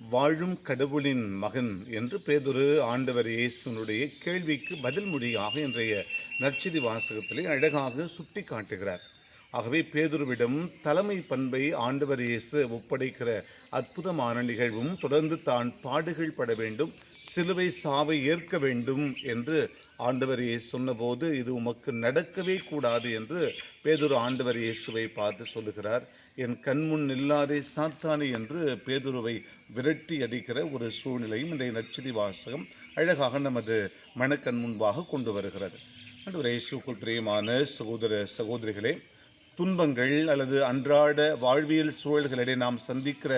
வாழும் கடவுளின் மகன் என்று பேதொரு ஆண்டவர் இயேசுனுடைய கேள்விக்கு பதில் மொழியாக இன்றைய நற்செய்தி வாசகத்திலே அழகாக சுட்டி காட்டுகிறார் ஆகவே பேதுருவிடம் தலைமை பண்பை ஆண்டவர் இயேசு ஒப்படைக்கிற அற்புதமான நிகழ்வும் தொடர்ந்து தான் பாடுகள் பட வேண்டும் சிலுவை சாவை ஏற்க வேண்டும் என்று ஆண்டவர் இயேசு சொன்னபோது இது உமக்கு நடக்கவே கூடாது என்று பேதுரு ஆண்டவர் இயேசுவை பார்த்து சொல்லுகிறார். என் கண்முன் இல்லாதே சாத்தானே என்று பேதுருவை விரட்டி அடிக்கிற ஒரு சூழ்நிலையும் இன்றைய நச்சிதி வாசகம் அழகாக நமது மனக்கண் முன்பாக கொண்டு வருகிறது. அன்று இயேசுக்குள் பிரியமான சகோதர சகோதரிகளே துன்பங்கள் அல்லது அன்றாட வாழ்வியல் சூழல்களிடையே நாம் சந்திக்கிற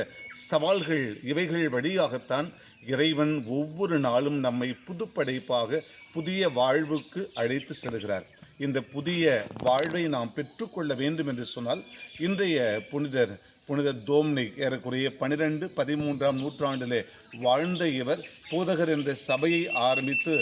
சவால்கள் இவைகள் வழியாகத்தான் இறைவன் ஒவ்வொரு நாளும் நம்மை புதுப்படைப்பாக புதிய வாழ்வுக்கு அழைத்து செல்கிறார். இந்த புதிய வாழ்வை நாம் பெற்றுக்கொள்ள வேண்டும் என்று சொன்னால் இன்றைய புனிதர் புனித தோம்னிக் ஏறக்குறைய பனிரெண்டு பதிமூன்றாம் நூற்றாண்டிலே வாழ்ந்த இவர் போதகர் என்ற சபையை ஆரம்பித்து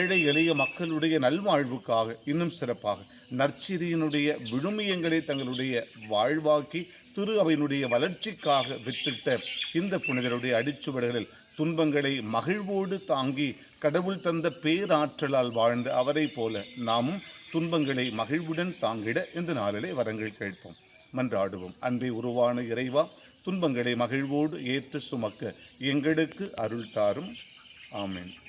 ஏழை எளிய மக்களுடைய நல்வாழ்வுக்காக இன்னும் சிறப்பாக நற்செய்தியினுடைய விழுமியங்களை தங்களுடைய வாழ்வாக்கி திரு அவையினுடைய வளர்ச்சிக்காக வித்திட்ட இந்த புனிதருடைய அடிச்சுவடுகளில் துன்பங்களை மகிழ்வோடு தாங்கி கடவுள் தந்த பேராற்றலால் வாழ்ந்த அவரை போல நாமும் துன்பங்களை மகிழ்வுடன் தாங்கிட இந்த நாளிலே வரங்கள் கேட்போம். மன்றாடுவோம். அன்பை உருவான இறைவா துன்பங்களை மகிழ்வோடு ஏற்று சுமக்க எங்களுக்கு அருள் தாரும். ஆமென்.